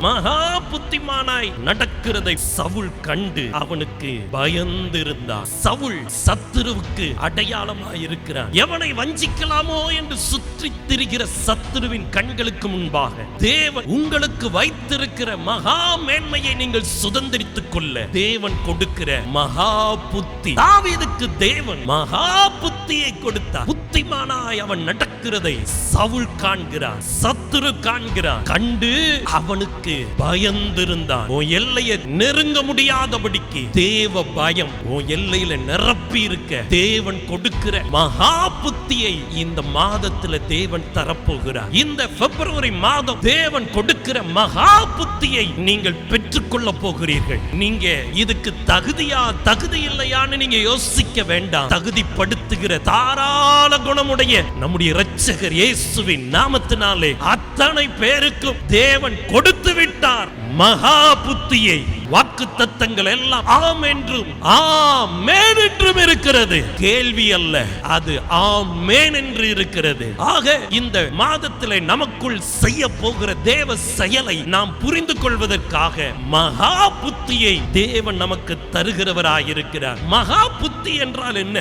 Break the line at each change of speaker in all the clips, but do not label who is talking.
மகா புத்திமானாய் நடக்கிறதை சவுல் கண்டு அவனுக்கு பயந்திருந்தான் சவுல் சத்துருவுக்கு அடையாளமாய் இருக்கிறான் எவனை வஞ்சிக்கலாமோ என்று சுற்றி திரிகிற சத்துருவின் கண்களுக்கு முன்பாக தேவன் உங்களுக்கு வைத்திருக்கிற மகா மேன்மையை நீங்கள் சுதந்திரித்துக் கொள்ள. தேவன் கொடுக்கிற மகா புத்தி தாவீதுக்கு தேவன் மகா புத்தி புத்தியை கொடுத்தார். புத்திமானாய் அவன் நடக்கிறதை சவுல் காண்கிறான் சத்துரு காண்கிறான். கண்டு அவனுக்கு பயந்திருந்தான். உன் எல்லையை நெருங்க முடியாதபடிக்கு தேவ பயம் உன் எல்லையில நிரப்பி இருக்க தேவன் கொடுக்கிற மகா புத்தியை இந்த மாதத்துல தேவன் தரப்போகிறார். இந்த பிப்ரவரி மாதம் தேவன் கொடுக்கிற மகா புத்தியை நீங்கள் பெற்றுக்கொள்ள போகிறீர்கள். நீங்க இதுக்கு தகுதியா தகுதி இல்லையான்னு நீங்க யோசிக்க வேண்டாம். தகுதிப்படுத்துகிற தாராள குணமுடைய நம்முடைய இரட்சகர் இயேசுவின் நாமத்தினாலே அத்தனை பேருக்கும் தேவன் கொடுத்து விட்டார். மகா புத்தியை வாக்கு தத்தங்கள் எல்லாம் ஆம் என்றும் ஆமேன் என்றும் இருக்கிறது. கேள்வி அல்ல அது ஆமேன் என்று இருக்கிறது. ஆக இந்த மாதத்தில் நமக்குள் செய்ய போகிற தேவ செயலை நாம் புரிந்து கொள்வதற்காக மகா புத்தியை தேவன் நமக்கு தருகிறவராயிருக்கிறார். மகா புத்தி என்றால் என்ன?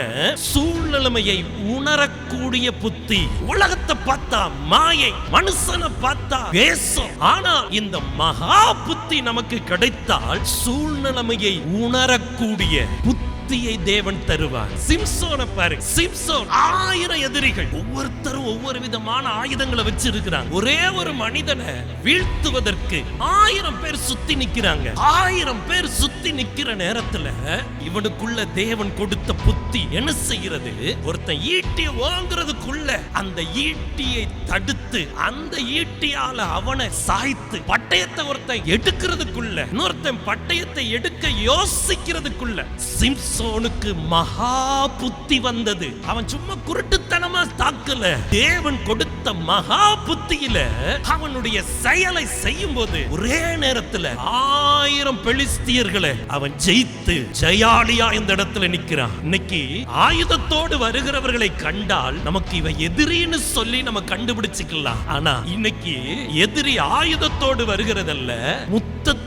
சூழ்நிலைமையை உணரக்கூடிய புத்தி. உலகத்தை பார்த்தா மாயை மனுஷனை பார்த்தா வேஷம். ஆனால் இந்த மகா புத்தி நமக்கு கிடைத்தால் சூழ்நிலைமையை உணரக்கூடிய புத்தி புத்தியை தேவன் தருவார். சிம்சோனை பாரு சிம்சோன் ஆயிரம் எதிரிகள். ஒவ்வொருத்தரும் ஒவ்வொரு விதமான ஆயுதங்களை வச்சிருக்கிறாங்க. ஒரே ஒரு மனிதனை வீழ்த்துவதற்கு ஆயிரம் பேர் சுத்தி நிக்கிறாங்க. ஆயிரம் பேர் சுத்தி நிக்கிற நேரத்துல இவனுக்குள்ள தேவன் கொடுத்த புத்தி என்ன செய்கிறது? ஒருத்தன் ஈட்டியை ஓங்குறதுக்குள்ள அந்த ஈட்டியை தடுத்து அந்த ஈட்டியால அவனை சாய்த்து பட்டயத்தை ஒருத்தன் எடுக்கிறதுக்குள்ள இன்னொருத்தன் பட்டயத்தை எடுக்க யோசிக்கிறதுக்குள்ள சாம்சோனுக்கு மகா புத்தி வந்தது. அவன் சும்மா குருட்டுத்தனமா தாக்கல. தேவன் கொடுத்த மகா புத்தியில அவனுடைய செயலை செய்யும் போது ஒரே நேரத்துல ஆயிரம் பெலிஸ்தியர்களை அவன் ஜெயித்து ஜெயாலியா இந்த இடத்துல நிக்கிறான். இன்னைக்கு ஆயுதத்தோடு வருகிறவர்களை கண்டால் நமக்கு இவன் எதிரின்னு சொல்லி நம்ம கண்டுபிடிச்சுக்கலாம். ஆனா இன்னைக்கு எதிரி ஆயுதத்தோடு வருகிறதல்ல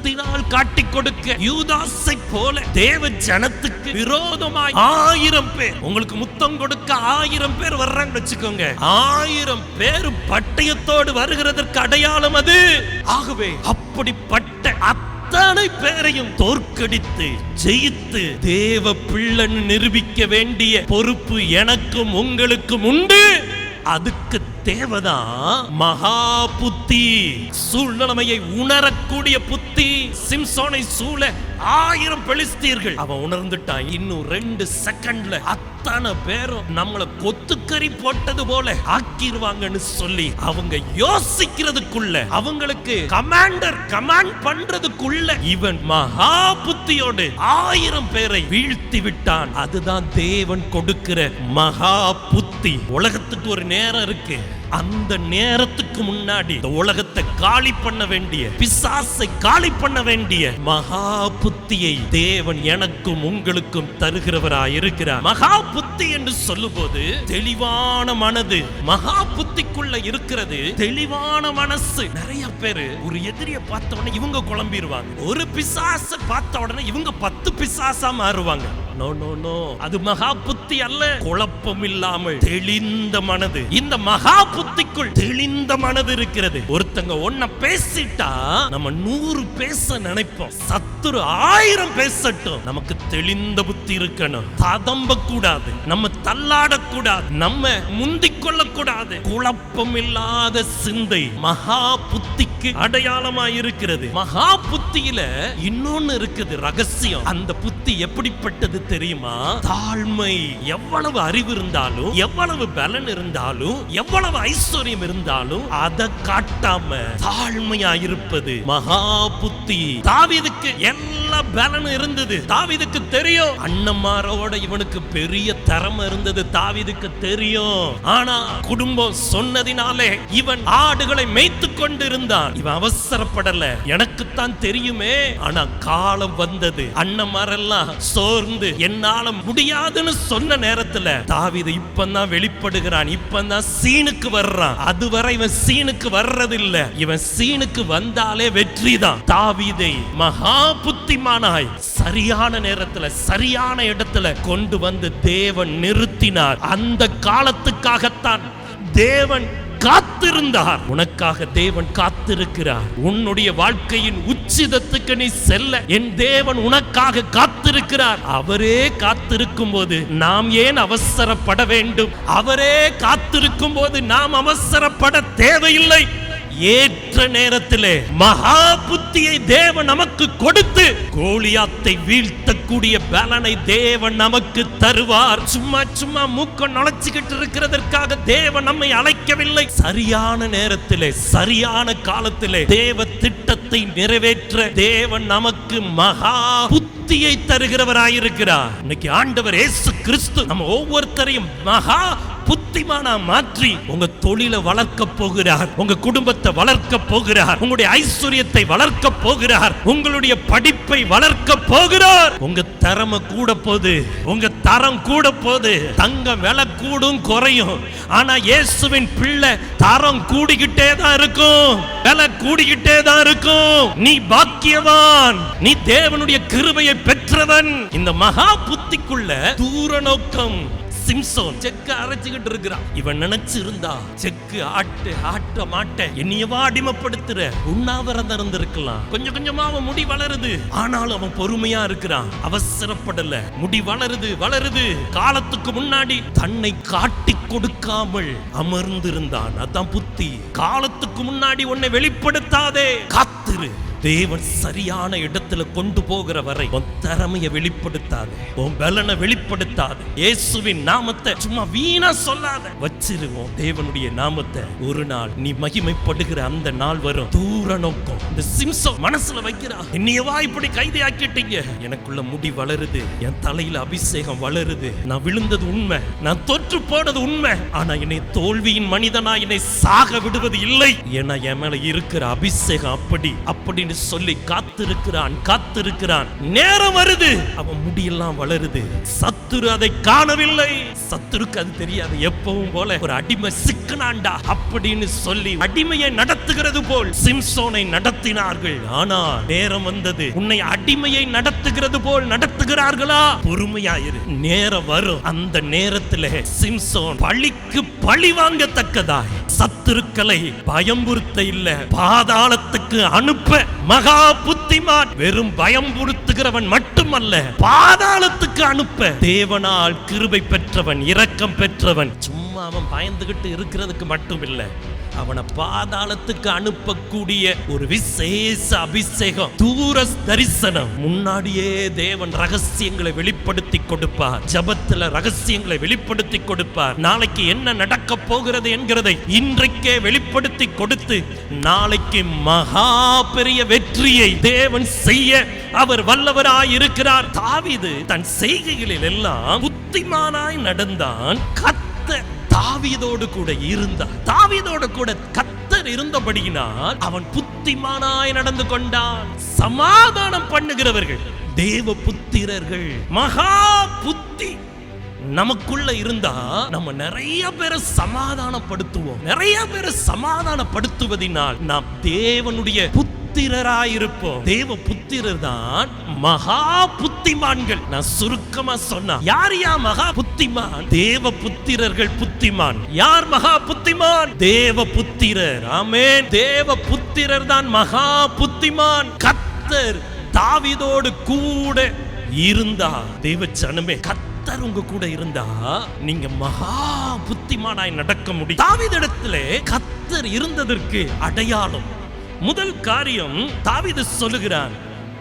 ரத்தத்தினால் காட்டிக் கொடுக்க யூதாசை போல தேவ ஜனத்துக்கு விரோதமாய் ஆயிரம் பேர் உங்களுக்கு முத்தம் கொடுக்க ஆயிரம் பேர் வர்றாங்க வச்சுக்கோங்க. ஆயிரம் பேர் பட்டயத்தோடு வருகிறதற்கு அடையாளம் அது. ஆகவே அப்படிப்பட்ட அத்தனை பேரையும் தோற்கடித்து ஜெயித்து தேவ பிள்ளன் நிரூபிக்க வேண்டிய பொறுப்பு எனக்கும் உங்களுக்கும் உண்டு. அதுக்கு தேவைதான் மகா புத்தி சூழ்நிலைமையை உணரக்கூடிய புத்தி. சிம்சோனை சூழ ஆயிரம் பெலிஸ்தீர்கள். அவன் உணர்ந்துட்டான். இன்னும் ரெண்டு செகண்ட்ல அத்தனை பேரும் நம்மளை கொத்துக்கறி போட்டது போல ஆக்கிருவாங்கன்னு சொல்லி அவங்க யோசிக்கிறதுக்குள்ள அவங்களுக்கு கமாண்டர் கமாண்ட் பண்றதுக்குள்ள இவன் மகா புத்தியோடு ஆயிரம் பேரை வீழ்த்தி விட்டான் அதுதான் தேவன் கொடுக்கிற மகா புத்தி. உலகத்துக்கு ஒரு நேரம் இருக்கு. அந்த நேரத்துக்கு முன்னாடி இந்த உலகத்தை காலி பண்ண வேண்டிய பிசாசை காலி பண்ண வேண்டிய மகா புத்தியை தேவன் எனக்கும் உங்களுக்கும் தருகிறவரா இருக்கிறார் மகா புத்தி என்று சொல்லும்போது தெளிவான மனது மகா புத்திக்குள்ள இருக்கிறது. தெளிவான மனசு. நிறைய பேரு ஒரு எதிரிய பார்த்த உடனே இவங்க குழம்பிடுவாங்க ஒரு பிசாச பார்த்த உடனே இவங்க பத்து பிசாசா மாறுவாங்க. நோ நோ நோ அது மகா புத்தி அல்ல. குழப்பம் இல்லாமல் தெளிந்த மனது. இந்த மகா புத்திக்குள் தெளிந்த மனது இருக்கிறது. ஒருத்தங்க ஒன்ன பேசிட்டா நம்ம நூறு பேச நினைப்போம். சத்துரு ஆயிரம் பேசட்டும். நமக்கு தெளிந்த புத்தி இருக்கணும். ததம்ப கூடாது நம்ம தள்ளாட கூடாது நம்ம முந்திக் கொள்ள கூடாது குழப்பம் இல்லாத சிந்தை மகா புத்திக்கு அடையாளமா இருக்கிறது. மகா புத்தி புத்தியில இன்னொன்னு இருக்குது ரகசியம். அந்த புத்தி எப்படிப்பட்டது தெரியுமா? தாழ்மை. எவ்வளவு அறிவு இருந்தாலும் எவ்வளவு பலன் இருந்தாலும் எவ்வளவு ஐஸ்வர்யம் இருந்தாலும் அதை காட்டாம தாழ்மையா இருப்பது மகா புத்தி. தாவிதுக்கு எல்லா பலனும் இருந்தது. தாவிதுக்கு தெரியும். அண்ணன்மாரோட இவனுக்கு பெரிய திறமை இருந்தது. தாவிதுக்கு தெரியும். ஆனா குடும்பம் சொன்னதினாலே இவன் ஆடுகளை மேய்த்து கொண்டு இருந்தான் இவன் அவசரப்படல. எனக்குத்தான் தெரியும். முடியுமே. ஆனா காலம் வந்தது. அண்ணமாரெல்லாம் சோர்ந்து என்னால முடியாதுன்னு சொன்ன நேரத்துல தாவீது இப்பதான் வெளிப்படுகிறான். இப்பதான் சீனுக்கு வர்றான். அதுவரை இவன் சீனுக்கு வர்றதில்ல. இவன் சீனுக்கு வந்தாலே வெற்றிதான். தாவிதை மகா புத்திமானாய் சரியான நேரத்துல சரியான இடத்துல கொண்டு வந்து தேவன் நிறுத்தினார். அந்த காலத்துக்காகத்தான் தேவன் காத்திருந்தார். உனக்காக தேவன் காத்திருக்கிறார். உன்னுடைய வாழ்க்கையின் உச்சிதத்துக்கு நீ செல்ல. என் தேவன் உனக்காக காத்திருக்கிறார். அவரே காத்திருக்கும் போது நாம் ஏன் அவசரப்பட வேண்டும்? அவரே காத்திருக்கும் போது நாம் அவசரப்பட தேவையில்லை. ஏற்ற நேரத்திலே மகா புத்தியை தேவன் நமக்கு கொடுத்து கோலியாத்தை வீழ்த்தக்கூடிய பலனை தேவன் நமக்கு தருவார். சும்மா சும்மா மூக்க நுழைச்சுக்கிட்டு இருக்கிறதற்காக தேவன் நம்மை அழைக்கவில்லை சரியான நேரத்திலே சரியான காலத்திலே தேவ திட்டத்தை நிறைவேற்ற தேவன் நமக்கு மகா புத்தியை தருகிறவராயிருக்கிறார். இன்னைக்கு ஆண்டவர் இயேசு கிறிஸ்து நம்ம ஒவ்வொருத்தரையும் மகா புத்திமானா மாற்றி உங்க தொழிலை வளர்க்க போகிறார். உங்க குடும்பத்தை வளர்க்க போகிறார். உங்களுடைய ஐஸ்வர்யத்தை வளர்க்க போகிறார். உங்களுடைய படிப்பை வளர்க்க போகிறார். உங்க தரம கூட போகுது. உங்க தரம் கூட போகுது. தங்க விலை கூடும் குறையும். ஆனா இயேசுவின் பிள்ளை தரம் கூடிக்கிட்டே தான் இருக்கும். விலை கூடிக்கிட்டே தான் இருக்கும். நீ பாக்கியவான். நீ தேவனுடைய கிருபையை பெற்றவன். இந்த மகா புத்திக்குள்ள தூர நோக்கம் சிம்சோன் செக்க அரைச்சுக்கிட்டு இருக்கிறான். இவன் நினைச்சிருந்தா செக்கு ஆட்டு ஆட்ட மாட்ட என்னையவா அடிமைப்படுத்துற. உண்ணாவிரதம் இருந்திருக்கலாம். கொஞ்சம் கொஞ்சமா அவன் முடி வளருது. ஆனாலும் அவன் பொறுமையா இருக்கிறான். அவசரப்படல. முடி வளருது வளருது. காலத்துக்கு முன்னாடி தன்னை காட்டி கொடுக்காமல் அமர்ந்திருந்தான். அதான் புத்தி. காலத்துக்கு முன்னாடி உன்னை வெளிப்படுத்தாதே. காத்திரு. தேவன் சரியான இடத்துல கொண்டு போகிற வரை உன் திறமைய வெளிப்படுத்தாது உன் பலனை வெளிப்படுத்தாது. இயேசுவின் நாமத்தை சும்மா வீணா சொல்லாத. வச்சிருவோம் தேவனுடைய நாமத்தை. ஒரு நாள் நீ மகிமைப்படுகிற அந்த நாள் வரும். தூர நோக்கம். இந்த சிம்சம் மனசுல வைக்கிறா. என்னையவா இப்படி கைதியாக்கிட்டீங்க? எனக்குள்ள முடி வளருது. என் தலையில அபிஷேகம் வளருது. நான் விழுந்தது உண்மை. நான் தொற்று போனது உண்மை. ஆனா என்னை தோல்வியின் மனிதனா என்னை சாக விடுவது இல்லை. ஏன்னா என் மேல இருக்கிற அபிஷேகம் அப்படி அப்படின்னு சொல்லி காத்திருக்கிறான் காத்திருக்கிறான். நேரம் வருது. அவன் முடியெல்லாம் வளருது. சத்துரு அதை காணவில்லை. சத்துருக்கு அது தெரியாது எப்பவும் போல ஒரு அடிமை சிக்கனாண்டா அப்படின்னு சொல்லி அடிமையை நடத்துகிறது போல் சிம்சோனை நடத்தினார்கள். ஆனா நேரம் வந்தது. உன்னை அடிமையை நடத்துகிறது போல் நடத்துகிறார்களா? பொறுமையாயிரு நேரம் வரும். அந்த நேரத்தில் சிம்சோன் பழிக்கு பழி வாங்கத்தக்கதாய். சத்துருக்களை பயம்புறுத்த இல்ல. பாதாளத்துக்கு அனுப்ப மகா புத்திமான். வெறும் பயம்புறுத்துகிறவன் மட்டுமல்ல பாதாளத்துக்கு அனுப்ப தேவனால் கிருபை பெற்றவன் இரக்கம் பெற்றவன். சும்மா அவன் பயந்துகிட்டு இருக்கிறதுக்கு மட்டும் இல்ல அவனை பாதாளத்துக்கு அனுப்பக்கூடிய ஒரு விசேஷ அபிஷேகம் தூர தரிசனம். முன்னாடியே தேவன் ரகசியங்களை வெளிப்படுத்தி கொடுப்பார். ஜபத்துல ரகசியங்களை வெளிப்படுத்தி கொடுப்பார். நாளைக்கு என்ன நடக்க போகிறது என்கிறதை இன்றைக்கே வெளிப்படுத்தி கொடுத்து நாளைக்கு மகா பெரிய வெற்றியை தேவன் செய்ய அவர் வல்லவராய் இருக்கிறார் தாவிது தன் செய்கைகளில் எல்லாம் புத்திமானாய் நடந்தான். கத்த தாவியதோடு கூட இருந்தார் தாவியதோடு கூட கத்தர் இருந்தபடியினால் அவன் புத்திமானாய் நடந்து கொண்டான். சமாதானம் பண்ணுகிறவர்கள் தேவ புத்திரர்கள் மகா புத்தி நமக்குள்ள இருந்தா நம்ம நிறைய பேரை சமாதானப்படுத்துவோம். நிறைய பேரை சமாதானப்படுத்துவதினால் நாம் தேவனுடைய புத்தி புத்திரராயிருப்போம். தேவ புத்திரர் தான் மகா புத்திமான்கள். நான் சுருக்கமா சொன்னா யார் யா மகா புத்திமான்? தேவ புத்திரர்கள் புத்திமான். யார் மகா புத்திமான்? தேவ புத்திரர். ஆமேன். தேவ புத்திரர் தான் மகா புத்திமான். கத்தர் தாவிதோடு கூட இருந்தா தேவ ஜனமே கத்தர் உங்க கூட இருந்தா நீங்க மகா புத்திமானாய் நடக்க முடியும். தாவீதிடத்திலே கத்தர் இருந்ததற்கு அடையாளம் முதல் காரியம் தாவிது சொல்லுகிறான்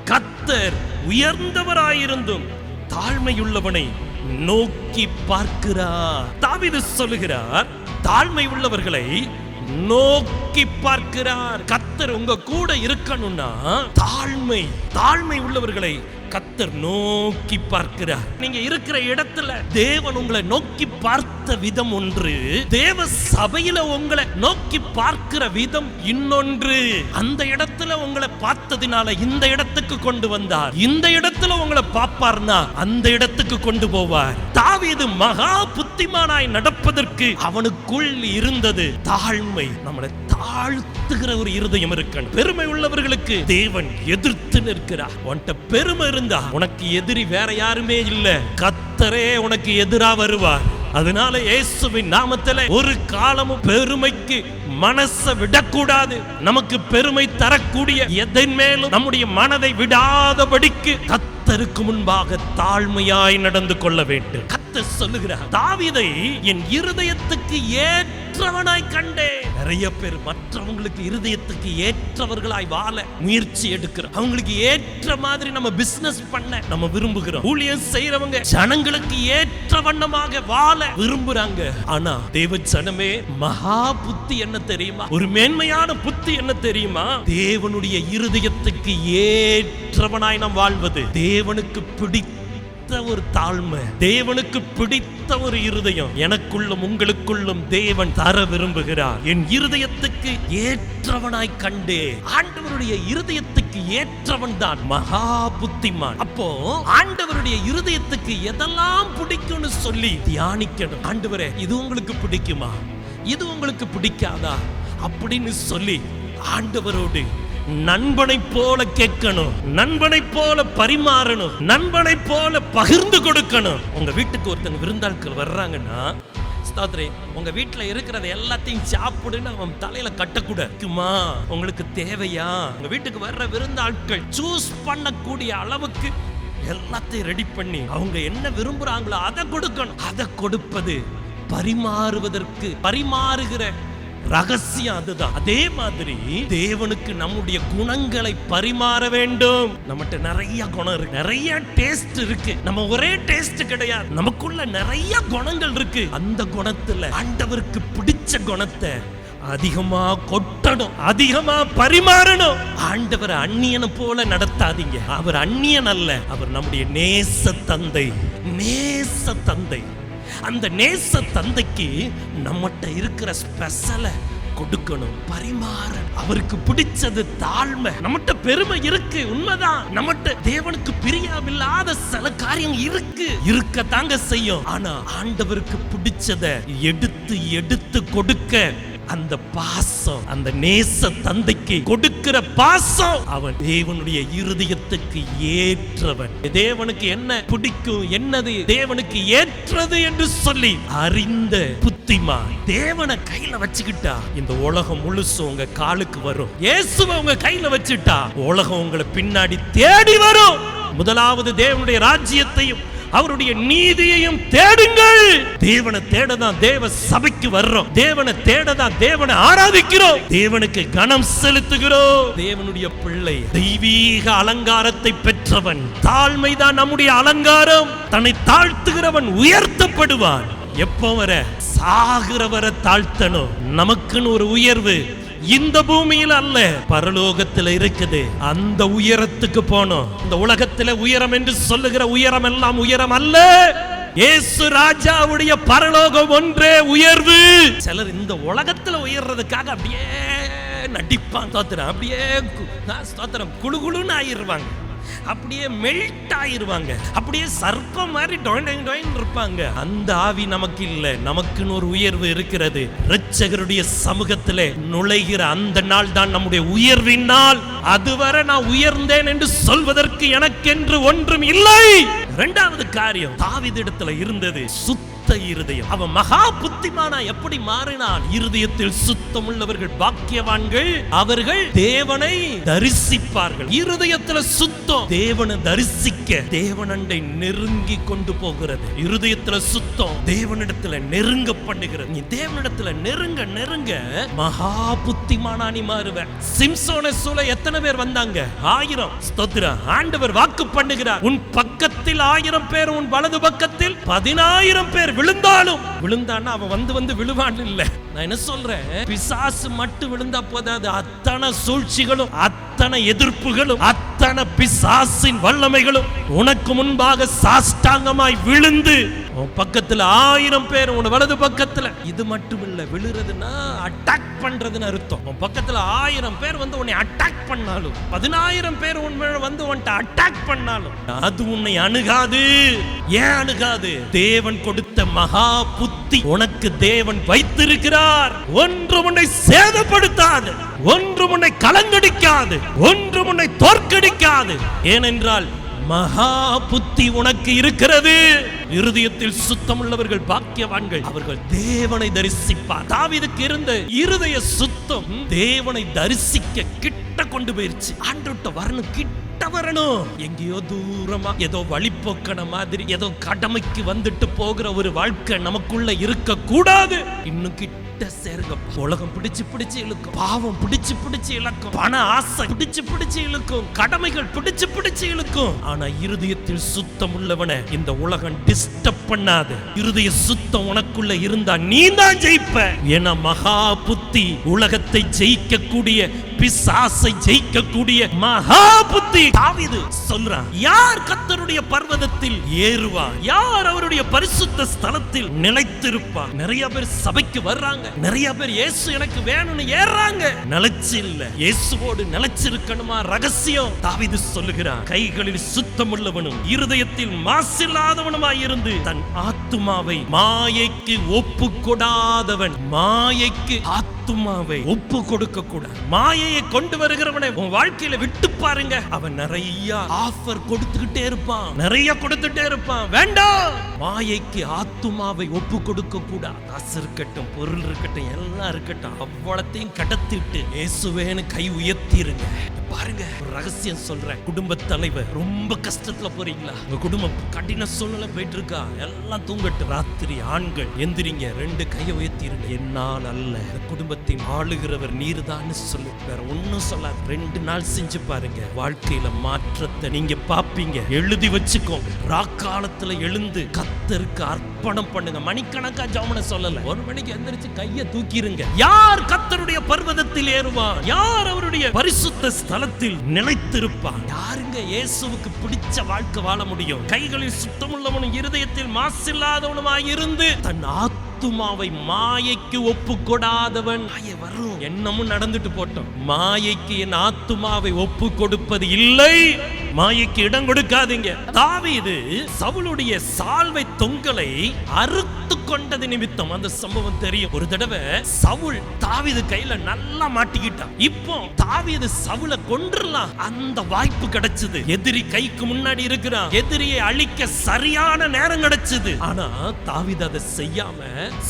கத்தர் உயர்ந்தவராயிருந்தும் தாழ்மையுள்ளவனை நோக்கி பார்க்கிறார். தாவிது சொல்லுகிறார் தாழ்மை உள்ளவர்களை நோக்கி பார்க்கிறார். கத்தர் உங்க கூட இருக்கணும்னா தாழ்மை தாழ்மை உள்ளவர்களை கத்தர் நோக்கி பார்க்கிறார். நீங்க இருக்கிற இடத்துல தேவன் உங்களை நோக்கி பார்த்த விதம் ஒன்று தேவ சபையில உங்களை நோக்கி பார்க்கிற விதம் இன்னொன்று. அந்த இடத்துல உங்களை பார்த்ததினால இந்த இடத்துக்கு கொண்டு வந்தார். இந்த இடத்துல உங்களை பார்ப்பார்னா அந்த இடத்துக்கு கொண்டு போவார். தாவீது மகா புத்திமானாய் நடப்பதற்கு அவனுக்குள் இருந்தது தாழ்மை. நம்மளை தாழ்த்துகிற ஒரு இருதயம் இருக்கணும் பெருமை உள்ளவர்களுக்கு தேவன் எதிர்த்து நிற்கிறார். உன்கிட்ட பெருமை இருந்தா உனக்கு எதிரி வேற யாருமே இல்லை. கத்தரே உனக்கு எதிரா வருவார். அதனால இயேசுவின் நாமத்துல ஒரு காலமும் பெருமைக்கு மனச விடக்கூடாது. நமக்கு பெருமை தரக்கூடிய எதன் மேலும் நம்முடைய மனதை விடாதபடிக்கு கத்தருக்கு முன்பாக தாழ்மையாய் நடந்து கொள்ள வேண்டும். கத்தர் சொல்லுகிறார் தாவிதை என் இருதயத்துக்கு ஏற்றவனாய் கண்டேன். நிறைய பேர் மற்றவங்களுக்கு இருதயத்துக்கு ஏற்றவர்களாய் வாழ முயற்சி எடுக்கிறோம் அவங்களுக்கு ஏற்ற மாதிரி நம்ம பிசினஸ் பண்ண நம்ம விரும்புகிறோம். ஊழியம் செய்யறவங்க ஜனங்களுக்கு ஏற்ற வண்ணமாக வாழ விரும்புறாங்க. ஆனா தேவ ஜனமே மகா புத்தி என்ன தெரியுமா? ஒரு மேன்மையான புத்தி என்ன தெரியுமா? தேவனுடைய இருதயத்துக்கு ஏற்றவனாய் நாம் வாழ்வது. தேவனுக்கு பிடித்த ஒரு தாழ்மை தேவனுக்கு பிடித்த ஒரு இருதயம் எனக்குள்ளும் உங்களுக்குள்ளும் தேவன் தர விரும்புகிறார். என் இருதயத்துக்கு ஏற்றவனாய் கண்டே ஆண்டவருடைய இருதயத்துக்கு ஏற்றவன் தான் மகா புத்திமான் அப்போ ஆண்டவருடைய இருதயத்துக்கு எதெல்லாம் பிடிக்கும்னு சொல்லி தியானிக்கணும். ஆண்டவரே இது உங்களுக்கு பிடிக்குமா? இது உங்களுக்கு பிடிக்காதா? அப்படின்னு சொல்லி ஆண்டவரோடு நண்பனை போல கேட்கணும் நண்பனை போல பரிமாறணும் நண்பனை போல பகிர்ந்து கொடுக்கணும். உங்க வீட்டுக்கு ஒருத்தங்க விருந்தாட்கள் வர்றாங்கன்னா ஸ்தோத்ரே உங்க வீட்டுல இருக்கிறத எல்லாத்தையும் சாப்பிடுன்னு அவன் தலையில கட்டக்கூடாதுமா உங்களுக்கு தேவையா? உங்க வீட்டுக்கு வர்ற விருந்தாட்கள் சூஸ் பண்ணக்கூடிய அளவுக்கு எல்லாத்தையும் ரெடி பண்ணி அவங்க என்ன விரும்புறாங்களோ அதை கொடுக்கணும். அதை கொடுப்பது பரிமாறுவதற்கு பரிமாறுகிற ரகசியம் அதுதான். அதே மாதிரி தேவனுக்கு நம்முடைய குணங்களை பரிமாற வேண்டும். நம்மகிட்ட நிறைய குணம் இருக்கு. நிறைய டேஸ்ட் இருக்கு. நம்ம ஒரே டேஸ்ட் கிடையாது. நமக்குள்ள நிறைய குணங்கள் இருக்கு. அந்த குணத்துல ஆண்டவருக்கு பிடிச்ச குணத்தை அதிகமா கொட்டணும். அதிகமா பரிமாறணும். ஆண்டவர் அந்நியனை போல நடத்தாதீங்க. அவர் அந்நியன் அல்ல. அவர் நம்முடைய நேச தந்தை நேச தந்தை அந்த நேச தந்தைக்கு நம்மகிட்ட இருக்கிற ஸ்பெஷலை கொடுக்கணும் பரிமாற அவருக்கு பிடிச்சது தாழ்மை. நம்மகிட்ட பெருமை இருக்கு உண்மைதான். நம்மகிட்ட தேவனுக்கு பிரியாவில்லாத சில காரியம் இருக்கு. இருக்க தாங்க செய்யும். ஆனா ஆண்டவருக்கு பிடிச்சத எடுத்து எடுத்து கொடுக்க அந்த பாசம் அந்த நேச தந்தைக்கு கொடுக்கிற பாசம் அவன் தேவனுடைய இருதயத்துக்கு ஏற்றவன். தேவனுக்கு என்ன பிடிக்கும் என்னது தேவனுக்கு ஏற்றது என்று சொல்லி அறிந்த புத்திமான் தேவனை கையில வச்சுக்கிட்டா இந்த உலகம் முழுசும் உங்க காலுக்கு வரும். இயேசுவை உங்க கையில வச்சுட்டா உலகம் உங்களை பின்னாடி தேடி வரும். முதலாவது தேவனுடைய ராஜ்யத்தையும் அவருடைய நீதியையும் தேடுங்கள். தேவனை தேடதான் தேவ சபைக்கு வர்றோம். தேவனை தேட தான் தேவனை ஆராதிக்கிறோம். தேவனுக்கு கனம் செலுத்துகிறோம். தேவனுடைய பிள்ளை தெய்வீக அலங்காரத்தை பெற்றவன் தாழ்மைதான் நம்முடைய அலங்காரம். தன்னை தாழ்த்துகிறவன் உயர்த்தப்படுவான். எப்போ வர சாகிற வர தாழ்த்தணும். நமக்குன்னு ஒரு உயர்வு. இந்த பூமியில அல்ல பரலோகத்துல இருக்குது. அந்த உயரத்துக்கு போனோம். இந்த உலகத்துல உயரம் என்று சொல்லுகிற உயரம் எல்லாம் உயரம் அல்ல. இயேசு ராஜாவுடைய பரலோகம் ஒன்றே உயர்வு. சிலர் இந்த உலகத்துல உயர்றதுக்காக அப்படியே நடிப்பான் தோத்திரம் அப்படியே குழு குழுன்னு ஆயிருவாங்க அப்படியே மெல்ட் ஆயிருவாங்க. அப்படியே சர்ப்பம் மாதிரி டொயின் டொயின் இருப்பாங்க. அந்த ஆவி நமக்கு இல்ல. நமக்குன்னு ஒரு உயர்வு இருக்கிறது. ரட்சகருடைய சமூகத்தில் நுழைகிற அந்த நாள் தான் நம்முடைய உயர்வின் நாள். அதுவரை நான் உயர்ந்தேன் என்று சொல்வதற்கு எனக்கென்று ஒன்றும் இல்லை. இரண்டாவது காரியம் தாவிதிடத்துல இருந்தது சுத்த இருதயம். அவன் மகா புத்திமானா எப்படி மாறினான்? இருதயத்தில் சுத்தம் உள்ளவர்கள் பாக்கியவான்கள் அவர்கள் தேவனை தரிசிப்பார்கள். இருதயத்துல சுத்தம் தேவனை தரிசிக்க தேவனண்டை நெருங்கி கொண்டு போகிறது. இருதயத்துல சுத்தம் தேவனிடத்துல நெருங்க பண்ணுகிறது. நீ தேவனிடத்துல நெருங்க நெருங்க மகா புத்திமானா நீ மாறுவ. சிம்சோனை சூழ எத்தனை பேர் வந்தாங்க? ஆயிரம். ஸ்தோத்திரம். ஆண்டவர் வாக்கு பண்ணுகிறார். உன் பக்கம் பக்கத்தில் ஆயிரம் பேர் உன் வலது பக்கத்தில் பதினாயிரம் பேர் விழுந்தாலும் விழுந்தான்னா அவன் வந்து வந்து விழுவான் இல்ல. நான் என்ன சொல்றேன்? பிசாசு மட்டும் விழுந்தா போதாது அத்தனை சூழ்ச்சிகளும் அத்தனை எதிர்ப்புகளும் அத்தனை பிசாசின் வல்லமைகளும் உனக்கு முன்பாக சாஷ்டாங்கமாய் விழுந்து உன் பக்கத்துல ஆயிரம் பேர் உன் வலது பக்கத்துல. இது மட்டும் இல்ல விழுறதுன்னா அட்டாக் பண்றதுன்னு அர்த்தம். உன் பக்கத்துல ஆயிரம் பேர் வந்து உன்னை அட்டாக் பண்ணாலும் பதினாயிரம் பேர் உன் மேல வந்து உன்கிட்ட அட்டாக் பண்ணாலும் அது உன்னை அணுகாது. ஏன் அணுகாது? தேவன் கொடுத்த மகா புத்தி உனக்கு தேவன் வைத்திருக்கிறார். ஒன்று உன்னை சேதப்படுத்தாது. ஒன்று உன்னை கலங்கடிக்காது. ஒன்று உன்னை தோற்கடிக்காது. ஏனென்றால் மகா புத்தி உனக்கு இருக்கிறது. இருதயத்தில் சுத்தம் உள்ளவர்கள் பாக்கியவான்கள் அவர்கள் தேவனை தரிசிப்பார். தாவிதுக்கு இருந்த இருதய சுத்தம் தேவனை தரிசிக்க கிட்ட கொண்டு போயிருச்சு. ஆண்டுட்ட வரணும் கிட்ட வரணும். எங்கேயோ தூரமா ஏதோ வழிபோக்கன மாதிரி ஏதோ கடமைக்கு வந்துட்டு போகிற ஒரு வாழ்க்கை நமக்குள்ள இருக்க கூடாது இன்னும் கிட்ட இழுக்கும் உலகம் பிடிச்சு பிடிச்சு இழுக்கும். பாவம் பிடிச்சு பிடிச்சு இழக்கும். பண ஆசை பிடிச்சு பிடிச்சு இழுக்கும். கடமைகள் பிடிச்சு பிடிச்சு இழுக்கும். ஆனா இருதயத்தில் சுத்தம் உள்ளவன இந்த உலகம் டிஸ்டர்ப் பண்ணாது. இருதய சுத்தம் உனக்குள்ள இருந்தா நீ தான் ஜெயிப்ப. ஏன்னா மகா புத்தி உலகத்தை ஜெயிக்கக்கூடிய பிசாசை ஜெயிக்கக்கூடிய மகா புத்தி. தாவிது சொல்றான் யார் கத்தருடைய பர்வதத்தில் ஏறுவார்? யார் அவருடைய பரிசுத்த ஸ்தலத்தில் நிலைத்திருப்பார்? நிறைய பேர் சபைக்கு வர்றாங்க. நிறைய பேர் இயேசு எனக்கு வேணும்னு ஏறாங்க. நிலைச்சு இல்ல இயேசுவோடு நிலைச்சிருக்கணுமா ரகசியம்? தாவிது சொல்லுகிறான் கைகளில் சுத்தமுள்ளவனும் இருதயத்தில் மாசில்லாதவனுமாய் இருந்து தன் ஆத்துமாவை மாயைக்கு ஒப்பு கொடாதவன் மாயைக்கு ஆத்துமாவை ஒப்பு கொடுக்க கூடாது மாயையை கொண்டு வருகிறவனை உன் வாழ்க்கையில விட்டு பாருங்க. அவன் நிறைய ஆஃபர் கொடுத்துக்கிட்டே இருப்பான். நிறைய கொடுத்துட்டே இருப்பான். வேண்டாம்! மாயைக்கு ஆத்துமாவை ஒப்பு கொடுக்க கூடாது காசு இருக்கட்டும் பொருள் இருக்கட்டும் எல்லாம் இருக்கட்டும் அவ்வளத்தையும் கடத்திட்டு இயேசுவேன்னு கை உயர்த்திருங்க. பாருங்க ரகசியம் சொல்றேன். குடும்ப தலைவர் ரொம்ப கஷ்டத்துல போறீங்களா? உங்க குடும்பம் கடின சூழ்நிலை போயிட்டு இருக்கா எல்லாம் தூங்கட்டு ராத்திரி ஆண்கள் எந்திரிங்க. ரெண்டு கையை உயர்த்திருங்க. என்னால் அல்ல. குடும்பத்தை குடும்பத்தின் ஆளுகிறவர் தான் சொல்லு. வேற ஒன்னும் சொல்லாது. ரெண்டு நாள் செஞ்சு பாருங்க. வாழ்க்கையில மாற்றத்தை நீங்க பாப்பீங்க. எழுதி வச்சுக்கோங்க. ராக்காலத்துல எழுந்து கத்தருக்கு அர்ப்பணம் பண்ணுங்க. மணிக்கணக்கா ஜாமனை சொல்லல. ஒரு மணிக்கு எந்திரிச்சு கையை தூக்கிருங்க. யார் கத்தருடைய பர்வதத்தில் ஏறுவான்? யார் அவருடைய பரிசுத்த ஸ்தலத்தில் நிலைத்திருப்பான்? யாருங்க இயேசுவுக்கு பிடிச்ச வாழ்க்கை வாழ முடியும்? கைகளில் சுத்தமுள்ளவனும் இருதயத்தில் மாசில்லாதவனுமாய் இருந்து தன் ஆத்துமாவை மாயைக்கு ஒப்பு கொடாதவன் வரும். என்னமும் நடந்துட்டு போட்டோம். மாயைக்கு என் ஆத்துமாவை ஒப்பு கொடுப்பது இல்லை. மாயைக்கு இடம் கொடுக்காதீங்க. தாவீது சவுளுடைய சால்வை தொங்கலை அறுத்து கொண்டது நிமித்தம். அந்த சம்பவம் தெரியும். ஒரு தடவை சவுல் தாவீது கையில நல்லா மாட்டிக்கிட்டான். இப்போ தாவீது சவுல கொன்றலாம். அந்த வாய்ப்பு கிடைச்சது. எதிரி கைக்கு முன்னாடி இருக்கிறான். எதிரியை அழிக்க சரியான நேரம் கிடைச்சது. ஆனா தாவீது அதை செய்யாம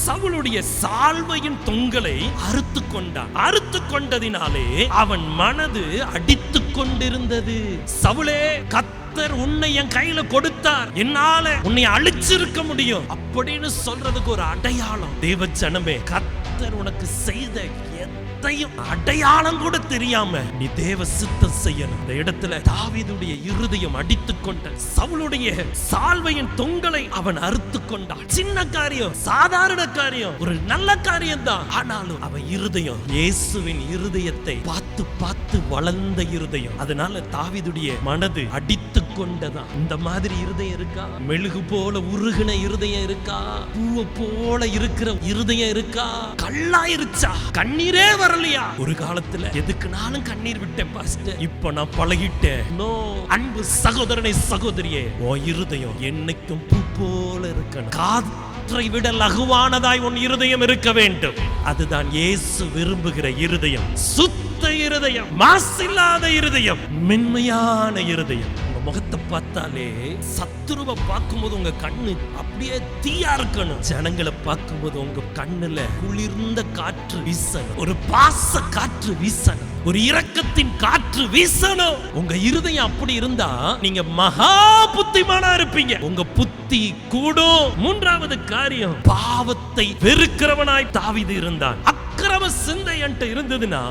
சவுளுடைய சால்வையின் தொங்கலை அறுத்து கொண்டான். அறுத்து கொண்டதினாலே அவன் மனது அடித்து கொண்டிருந்தது. சவுளே கத்தர் உன்னை என் கையில கொடுத்தார். என்னால உன்னை அழிச்சிருக்க முடியும். அப்படின்னு சொல்றதுக்கு ஒரு அடையாளம். தேவ ஜனமே கத்தர் உனக்கு செய்த இடத்தையும் அடையாளம் கூட தெரியாம நீ தேவ சித்தம் செய்யணும். இந்த இடத்துல தாவிதுடைய இருதயம் அடித்துக் கொண்ட சவுளுடைய சால்வையின் தொங்கலை அவன் அறுத்து கொண்டான். சின்ன காரியம் சாதாரண காரியம் ஒரு நல்ல காரியம் தான். ஆனாலும் அவன் இருதயம் இயேசுவின் இருதயத்தை பார்த்து பார்த்து வளர்ந்த இருதயம். அதனால தாவிதுடைய மனது அடித்து கொண்டதான் இந்த மாதிரி இருதயம் இருக்கா? மெழுகு போல உருகின இருதயம் இருக்கா? பூவை போல இருக்கிற இருதயம் இருக்கா? கல்லாயிருச்சா? கண்ணீரே வரலையா? ஒரு காலத்துல எதுக்குனாலும் கண்ணீர் விட்டேன் பாஸ்டர். இப்ப நான் பழகிட்டேன். நோ அன்பு சகோதரனை சகோதரியே உன் இருதயம் என்னைக்கும் பூ போல இருக்கணும். காற்றை விட லகுவானதாய் உன் இருதயம் இருக்க வேண்டும். அதுதான் இயேசு விரும்புகிற இருதயம். சுத்த இருதயம் மாசில்லாத இருதயம் மென்மையான இருதயம். முகத்தை பார்த்தாலே சத்துருவை பார்க்கும்போது உங்க கண்ணு அப்படியே தீயா இருக்கணும். ஜனங்களை பார்க்கும்போது உங்க கண்ணுல குளிர்ந்த காற்று வீசணும். ஒரு பாச காற்று வீசணும். ஒரு இரக்கத்தின் காற்று வீசணும். உங்க இருதயம் அப்படி இருந்தா நீங்க மகா புத்திமானா இருப்பீங்க. உங்க புத்தி கூடும். மூன்றாவது காரியம் பாவத்தை வெறுக்கிறவனாய் தாவிது இருந்தான். அக்கிரம சிந்த என்கிட்ட இருந்ததுன்னா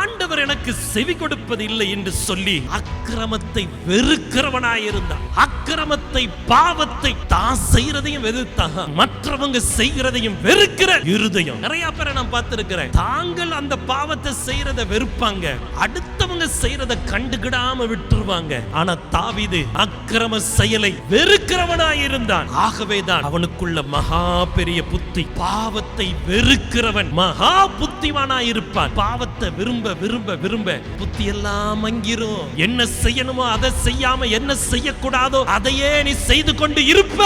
ஆண்டவர் எனக்கு செவி கொடுப்பது இல்லை என்று சொல்லி அக்கிரமத்தை வெறுக்கிறவனாயிருந்தான். அக்கிரமத்தை பாவத்தை தான் செய்யறதையும் வெறுத்தான். மற்றவங்க செய்கிறதையும் வெறுக்கிற இருதயம். நிறைய பேரை நான் பார்த்திருக்கிறேன். தாங்கள் அந்த பாவத்தை செய்யறத வெறுப்பாங்க. அடுத்தவங்க செய்யறத கண்டுகிடாம விட்டுருவாங்க. ஆனா தாவிது அக்கிரம செயலை வெறுக்கிறவனாயிருந்தான். ஆகவேதான் அவனுக்குள்ள மகா பெரிய புத்தி. பாவத்தை வெறுக்கிறவன் மகா இருப்பான் பாவத்தை விரும்ப விரும்ப விரும்ப புத்தி எல்லாம் மங்கிரும். என்ன செய்யணுமோ அதை செய்யாம என்ன செய்யக்கூடாதோ அதையே நீ செய்து கொண்டு இருப்ப.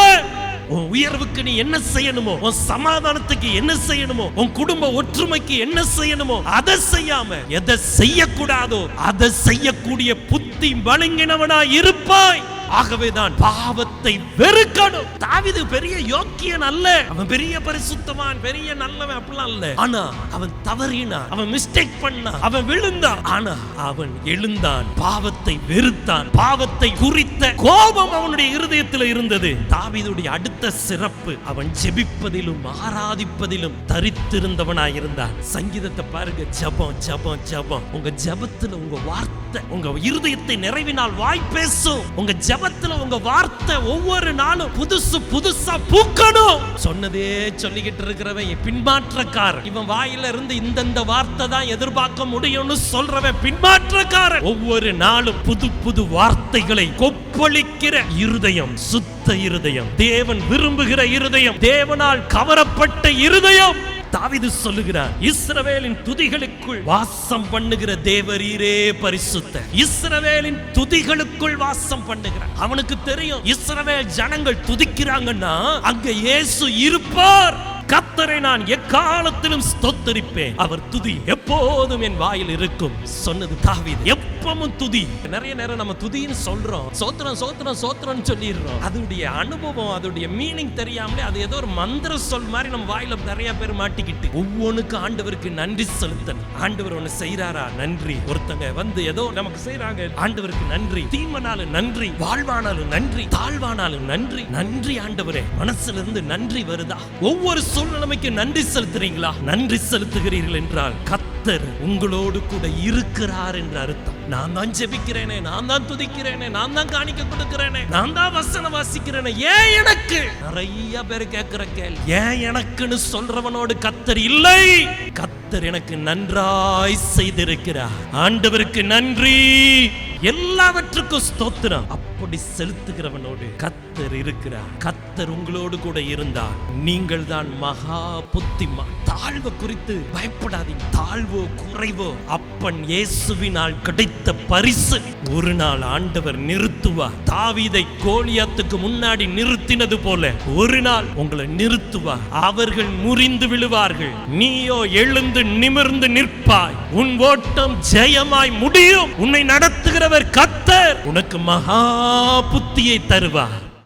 உன் உயர்வுக்கு நீ என்ன செய்யணுமோ உன் சமாதானத்துக்கு என்ன செய்யணுமோ உன் குடும்ப ஒற்றுமைக்கு என்ன செய்யணுமோ அதை செய்யாம எதை செய்யக்கூடாதோ அதை செய்யக்கூடிய புத்தி வழங்கினவனா இருப்பாய். ஆகவேதான் பாவத்தை வெறுக்கணும். தாவிது பெரிய யோக்கியன் அல்ல. அவன் பெரிய பரிசுத்தவான் பெரிய நல்லவன் அப்படிலாம் அல்ல. ஆனா அவன் தவறினான். அவன் மிஸ்டேக் பண்ணான். அவன் விழுந்தான். ஆனா அவன் எழுந்தான். பாவத்தை வெறுத்தான். பாவத்தை குறித்த கோபம் அவனுடைய இருதயத்தில் இருந்தது. தாவிதுடைய அடுத்த சிறப்பு அவன் ஜெபிப்பதிலும் ஆராதிப்பதிலும் தரித்திருந்தவனாய் இருந்தான் சங்கீதத்தை பாருங்க. ஜபம் ஜபம் ஜபம். உங்க ஜபத்துல உங்க வார்த்தை உங்க இருதயத்தை நிறைவினால் வாய் பேசும். உங்க ஜபத்துல உங்க வார்த்தை ஒவ்வொரு நாளும் புதுசு புதுசா பூக்கணும். சொன்னதே சொல்லிக்கிட்டு இருக்கிறவன் பின்மாற்றக்காரன். இவன் வாயில இருந்து இந்தந்த வார்த்தை தான் எதிர்பார்க்க முடியும்னு சொல்றவன் பின்மாற்றக்காரன். ஒவ்வொரு நாளும் புது புது வார்த்தைகளை கொப்பளிக்கிற இருதயம் சுத்த இருதயம். தேவன் விரும்புகிற இருதயம். தேவனால் கவரப்பட்ட இருதயம். தாவிது சொல்லுகிறார் இஸ்ரவேலின் துதிகளுக்குள் வாசம் பண்ணுகிற தேவரீரே பரிசுத்த. இஸ்ரவேலின் துதிகளுக்குள் வாசம் பண்ணுகிறார். அவனுக்கு தெரியும் இஸ்ரவேல் ஜனங்கள் துதிக்கிறாங்கன்னா அங்க இயேசு இருப்பார். கத்தரை நான் எக்காலத்திலும் ஸ்தோத்தரிப்பேன். அவர் துதி எப்போதும் என் வாயில் இருக்கும். சொன்னது தாவீது எப்பவும் துதி. நிறைய நேரம் நம்ம துதின்னு சொல்றோம். சோத்திரம் சோத்திரம் சோத்திரம் சொல்லிடுறோம். அதோடைய அனுபவம் அதோடைய மீனிங் தெரியாமலே அது ஏதோ ஒரு மந்திர சொல் மாதிரி நம்ம வாயில நிறைய பேர் மாட்டிக்கிட்டு. ஒவ்வொன்றுக்கு ஆண்டவருக்கு நன்றி செலுத்தணும் ஆண்டவர் ஒன்னு செய்யறாரா நன்றி. ஒருத்தங்க வந்து ஏதோ நமக்கு செய்யறாங்க ஆண்டவருக்கு நன்றி. தீமனாலும் நன்றி. வாழ்வானாலும் நன்றி. தாழ்வானாலும் நன்றி. நன்றி ஆண்டவரே. மனசுல இருந்து நன்றி வருதா? ஒவ்வொரு சூழ்நிலைமைக்கு நன்றி செலுத்துறீங்களா? நன்றி செலுத்துகிறீர்கள் என்றால் கத்தர் உங்களோடு கூட இருக்கிறார் என்ற அர்த்தம். நான் தான் ஜெபிக்கிறேனே நான் தான் துதிக்கிறேனே நான் தான் காணிக்க கொடுக்கிறேனே நான் தான் வசனம் வாசிக்கிறேனே. ஏன் எனக்கு? நிறைய பேர் கேட்கிற கேள்வி. ஏன் எனக்குன்னு சொல்றவனோடு கத்தர் இல்லை? கத்தர் எனக்கு நன்றாய் செய்திருக்கிறார். ஆண்டவருக்கு நன்றி. எல்லாவற்றுக்கும் ஸ்தோத்திரம். அப்படி செலுத்துகிறவனோடு கத்தர் இருக்கிறார். கர்த்தர் உங்களோடு கூட இருந்தார். நீங்கள் தான் மகா புத்திமா. தாழ்வு குறித்து பயப்படாதீங்க. தாழ்வோ குறைவோ அப்பன் இயேசுவினால் கிடைத்த பரிசு. ஒரு நாள் ஆண்டவர் நிறுத்துவார். தாவிதை கோலியாத்துக்கு முன்னாடி நிறுத்தினது போல ஒரு நாள் உங்களை நிறுத்துவார். அவர்கள் முறிந்து விழுவார்கள். நீயோ எழுந்து நிமிர்ந்து நிற்பாய். உன் ஓட்டம் ஜெயமாய் முடியும். உன்னை நடத்துகிறவர் கத்தர் உனக்கு மகா புத்தியை தருவார்.